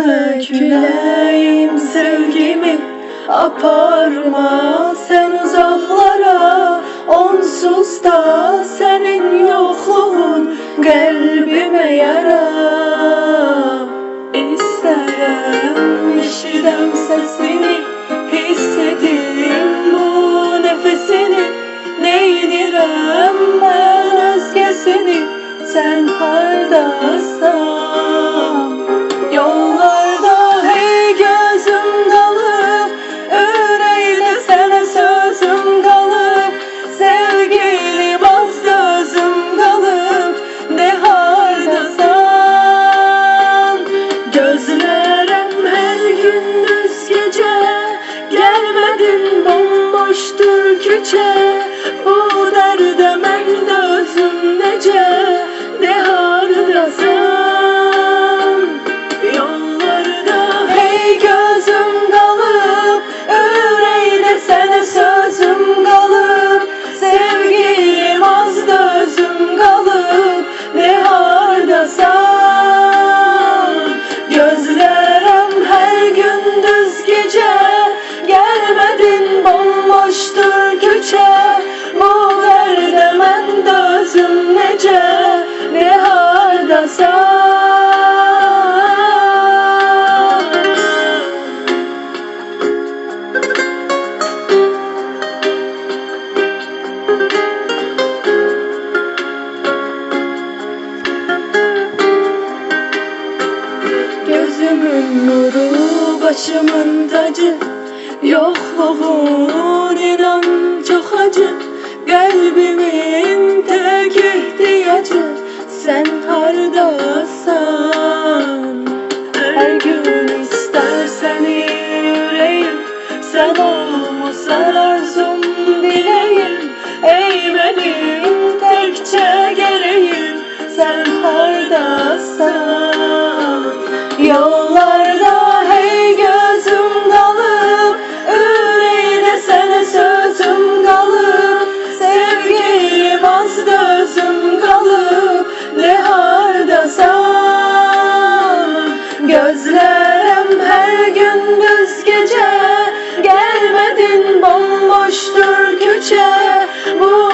Esme küləyim sevgimi Aparma. Sen uzaklara Onsuz da senin yokluğun Kalbime yara. İsterim eşidem sesini Hissedim bu nefesini Neydirem? Ben özgesini Sen hardasan küçe Bu derde men de özüm nece Ne hardasan Yollarda hey gözüm kalıp Yüreğde sana sözüm kalıp Sevgilim az da özüm kalıp Ne hardasan Gözlerim her gündüz gece Gelmedin bomboştur küçe Bu derde men de özüm nece? Ne hardasan Gözümün nuru, başımın tacı Yokluğun acı Kalbimin tek ihtiyacı Sen hardasan. Her gün ister seni yüreğim Sen olmasan arzum dileğim. Ey benim tekçe gereğim Sen hardasan bomboştur küçe Bu